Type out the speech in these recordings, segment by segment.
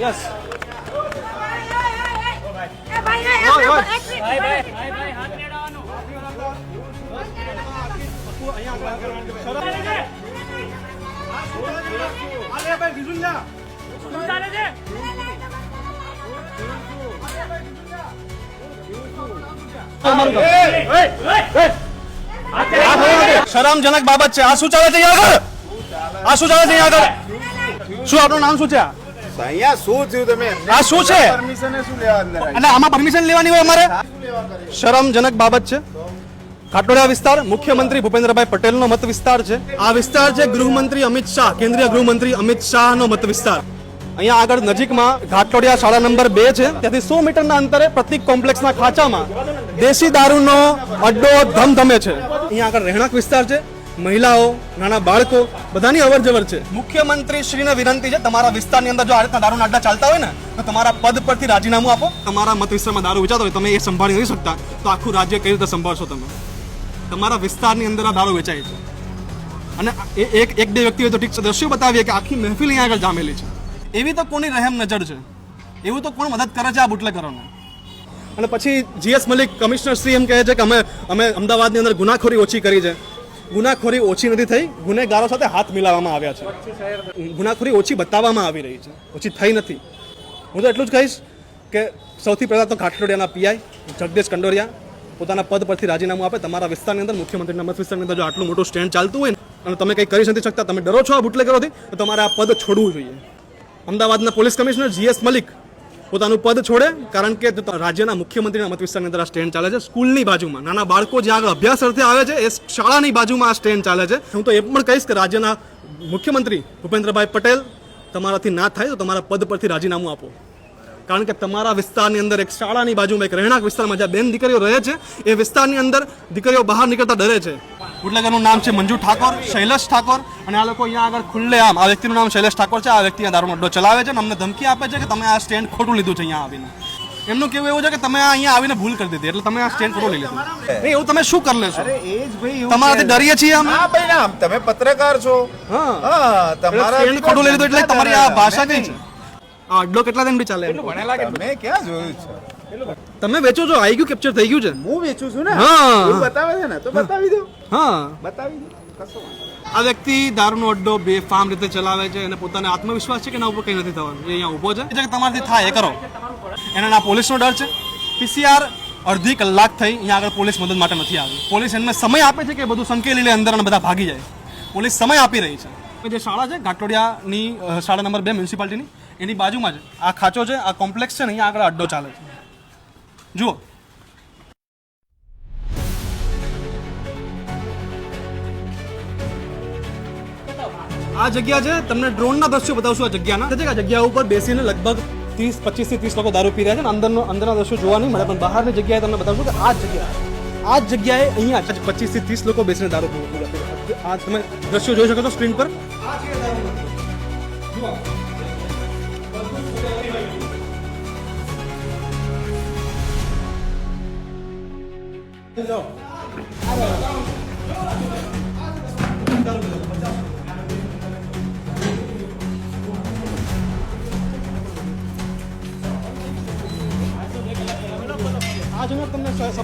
Yes શરમજનક બાબત છે. આ શું ચાલે છે આ શું ચાલે છે આગળ? શું, આપનું નામ શું છે? આ? અહીંયા શું થયું તમે? આ શું છે? પરમિશન શું લેવા અંદર? એટલે આમાં પરમિશન લેવાની હોય અમારે? શરમજનક બાબત છે. ખાટોડિયા વિસ્તાર મુખ્યમંત્રી ભૂપેન્દ્રભાઈ પટેલનો મત વિસ્તાર છે. આ વિસ્તાર છે ગૃહમંત્રી અમિત શાહ કેન્દ્રીય ગૃહમંત્રી અમિત શાહનો મત વિસ્તાર. અહીંયા આગળ નજીકમાં ઘાટલોડિયા શાળા નંબર બે છે. ત્યાંથી સો મીટરના અંતરે પ્રતિક કોમ્પ્લેક્સના ખાંચામાં દેશી દારૂનો અડ્ડો ધમધમે છે. અહીંયા આગળ રહેણાંક વિસ્તાર છે. મહિલાઓ નાના બાળકો બધાની અવર જવર છે. મુખ્યમંત્રી શ્રીને વિનંતી છે તમારા વિસ્તારની અંદર જો આ રીતના દારૂના અડ્ડા ચાલતા હોય ને તો તમારા પદ પરથી રાજીનામું આપો. તમારા મત વિસ્તારમાં દારૂ વેચાતો હોય તમે એ સંભાળી નથી શકતા. તો આખું રાજ્ય કઈ રીતે સંભાળશો તમે? તમારા વિસ્તારની અંદર આ દારૂ વેચાય છે. અને એક એક બે વ્યક્તિ હોય તો ઠીક છે દ્રશ્યો બતાવીએ કે આખી મહેફિલ અહીંયા આગળ જામેલી છે. એવી તો કોની રહેમ નજર છે? એવું તો કોણ મદદ કરે છે આ બુટલેકરોને અને પછી જીએસ મલિક કમિશનર શ્રી એમ કહે છે કે અમે અમે અમદાવાદની અંદર ગુનાખોરી ઓછી કરી છે. ગુનાખોરી ઓછી નથી થઈ, ગુનેગારો સાથે હાથ મિલાવવામાં આવ્યા છે. ગુનાખોરી ઓછી બતાવવામાં આવી રહી છે, ઓછી થઈ નથી. હું તો એટલું જ કહીશ કે સૌથી પહેલાં તો ઘાટલોડિયાના પીઆઈ જગદીશ કંડોરિયા પોતાના પદ પરથી રાજીનામું આપે, તમારા વિસ્તારની અંદર મુખ્યમંત્રીના મત વિસ્તારની અંદર જો આટલું મોટું સ્ટેન્ડ ચાલતું હોય અને તમે કંઈ કરી નથી શકતા, તમે ડરો છો આ બુટલેગરોથી, તો તમારે આ પદ છોડવું જોઈએ. અમદાવાદના પોલીસ કમિશનર જીએસ મલિક પોતાનું પદ છોડે, કારણ કે રાજ્યના મુખ્યમંત્રીના મત વિસ્તારની અંદર આ સ્ટેન્ડ ચાલે છે. સ્કૂલની બાજુમાં, નાના બાળકો જ્યાં આગળ અભ્યાસ અર્થે આવે છે, એ શાળાની બાજુમાં આ સ્ટેન્ડ ચાલે છે. હું તો એ પણ કહીશ કે રાજ્યના મુખ્યમંત્રી ભૂપેન્દ્રભાઈ પટેલ તમારાથી ના થાય તો તમારા પદ પરથી રાજીનામું આપો. કારણ કે તમારા વિસ્તારની અંદર એક શાળાની બાજુમાં, એક રહેણાંક વિસ્તારમાં જ્યાં બેન દીકરીઓ રહે છે, એ વિસ્તારની અંદર દીકરીઓ બહાર નીકળતા ડરે છે. બુટલેગરનું નામ છે મંજુ ઠાકોર શૈલેષ ઠાકોર અને આ લોકો અહીંયા આગળ ખુલ્લે આમ આ વ્યક્તિનું નામ શૈલેષ ઠાકોર છે આ વ્યક્તિ આ દારૂનો અડ્ડો ચલાવે છે અને અમને ધમકી આપે છે કે તમે આ સ્ટેન્ડ ખોટું લીધું છે અહીંયા આવીને. એમનું કેવું એવું છે કે તમે આ અહીંયા આવીને ભૂલ કરી દીધી એટલે તમે આ સ્ટેન્ડ ખોટું લઈ લીધું. નહીં એવું તમે શું કરી લેશો? તમારાથી ડરીએ છીએ અમે? હા ભાઈ ના તમે પત્રકાર છો. હા. તમારા સ્ટેન્ડ ખોટું લઈ લીધું એટલે તમારી આ ભાષા કઈ છે આ અડ્ડો કેટલા દિન બી ચાલે મેં ક્યાં જોયું છે? તમે વેચો છો? આઈ ગયું કેપ્ચર થઈ ગયું છે. હું વેચું છું ને? હા. બતાવે છે ને તો બતાવી દો. હા. બતાવી દો. કશો આ વ્યક્તિ દારૂનો અડ્ડો બે ફાર્મ રીતે ચલાવે છે અને પોતાને આત્મવિશ્વાસ છે કે એના ઉપર કંઈ નથી થવાનું? એ અહીંયા ઊભો છે? એ છે કે તમારાથી થાય એ કરો. એને ના પોલીસનો ડર છે? પીસીઆર અડધી કલાક થઈ અહીંયા આગળ પોલીસ મદદ માટે નથી આવી. પોલીસ એમને સમય આપે છે કે બધું સંકેલી લે અંદર અને બધા ભાગી જાય. પોલીસ સમય આપી રહી છે. જે શાળા છે ઘાટોડિયાની શાળા નંબર બે મ્યુનિસિપાલિટીની એની બાજુમાં છે. આ ખાચો છે આ કોમ્પ્લેક્સ છે ને અહીંયા આગળ અડ્ડો ચાલે છે. જુઓ. આ જગ્યા છે તમને ડ્રોનના દ્રશ્યો બતાવશું આ જગ્યાના. છે કે આ જગ્યા ઉપર બેસીને લગભગ ત્રીસ પચીસથી ત્રીસ લોકો દારૂ પી રહ્યા છે ને અંદરનો અંદરના દ્રશ્યો જોવા નહીં મળે પણ બહારની જગ્યાએ તમને બતાવશું કે આ જગ્યા આ જગ્યાએ અહીંયા પચીસથી ત્રીસ લોકો બેસીને દારૂ પી છે. આ તમે દ્રશ્યો જોઈ શકો છો સ્ક્રીન પર. આ જો તમને સ- સ-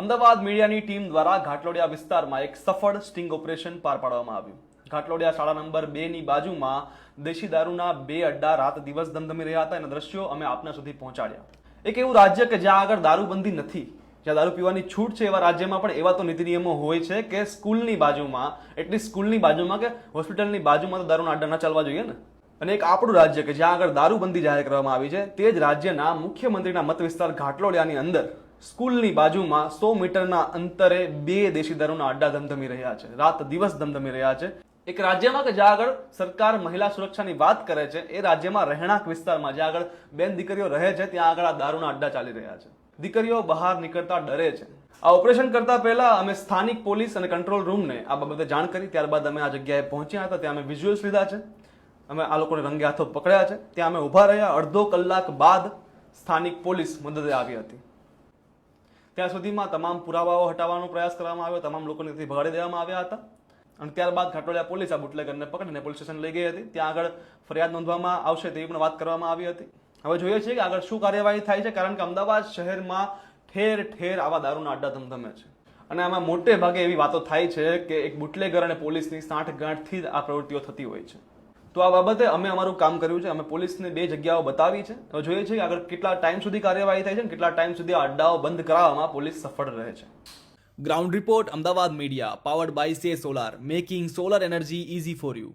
અમદાવાદ મીડિયાની ટીમ દ્વારા ઘાટલોડિયા વિસ્તારમાં એક સફળ સ્ટિંગ ઓપરેશન પાર પાડવામાં આવ્યું. ઘાટલોડિયા શાળા નંબર બે ની બાજુમાં દેશી દારૂના બે અડ્ડા રાત દિવસ ધમધમી રહ્યા હતા. એના દ્રશ્યો અમે આપના સુધી પહોંચાડ્યા. એક એવું રાજ્ય કે જ્યાં આગળ દારૂબંધી નથી, જ્યાં દારૂ પીવાની છૂટ છે એવા રાજ્યમાં પણ એવા તો નીતિ નિયમો હોય છે કે સ્કૂલની બાજુમાં, એટલી સ્કૂલની બાજુમાં કે હોસ્પિટલની બાજુમાં તો દારૂના અડ્ડા ન ચાલવા જોઈએ ને. અને એક આપણું રાજ્ય કે જ્યાં આગળ દારૂબંધી જાહેર કરવામાં આવી છે, તે જ રાજ્યના મુખ્યમંત્રીના મત વિસ્તાર ઘાટલોડિયાની અંદર સ્કૂલની બાજુમાં સો મીટરના અંતરે બે દેશી દારૂના અડ્ડા ધમધમી રહ્યા છે. રાત દિવસ ધમધમી રહ્યા છે. એક રાજ્યમાં કે જ્યાં આગળ સરકાર મહિલા સુરક્ષાની વાત કરે છે, એ રાજ્યમાં રહેણાંક વિસ્તારમાં જ્યાં આગળ બેન દીકરીઓ રહે છે, ત્યાં આગળ આ દારૂના અડ્ડા ચાલી રહ્યા છે. દીકરીઓ બહાર નીકળતા ડરે છે. આ ઓપરેશન કરતા પહેલા અમે સ્થાનિક પોલીસ અને કંટ્રોલ રૂમને આ બાબતે જાણ કરી. ત્યારબાદ અમે આ જગ્યાએ પહોંચ્યા હતા. ત્યાં અમે વિઝ્યુઅલ્સ લીધા છે. અમે આ લોકોને રંગે હાથો પકડ્યા છે. ત્યાં અમે ઊભા રહ્યા. અડધો કલાક બાદ સ્થાનિક પોલીસ મદદે આવી હતી. ત્યાં સુધીમાં તમામ પુરાવાઓ હટાવવાનો પ્રયાસ કરવામાં આવ્યો, તમામ લોકોને ત્યાંથી ભગાડી દેવામાં આવ્યા હતા. અને ત્યારબાદ ઘાટોડિયા પોલીસ આ બુટલેગરને પકડીને પોલીસ સ્ટેશન લઈ ગઈ હતી. ત્યાં આગળ ફરિયાદ નોંધવામાં આવશે તેવી પણ વાત કરવામાં આવી હતી. હવે જોઈએ છીએ કે આગળ શું કાર્યવાહી થાય છે, કારણ કે અમદાવાદ શહેરમાં ઠેર ઠેર આવા દારૂના અડ્ડા ધમધમે છે. અને આમાં મોટે ભાગે એવી વાતો થાય છે કે એક બુટલેગર અને પોલીસની સાંઠગાંઠથી જ આ પ્રવૃત્તિઓ થતી હોય છે. તો આ બાબતે અમે અમારું કામ કર્યું છે. અમે પોલીસને બે જગ્યાઓ બતાવી છે. તો જોઈએ છીએ કે આગળ કેટલા ટાઈમ સુધી કાર્યવાહી થાય છે અને કેટલા ટાઈમ સુધી આ અડ્ડાઓ બંધ કરાવવામાં પોલીસ સફળ રહે છે. Ground report, Ahmedabad media powered by સે solar making solar energy easy for you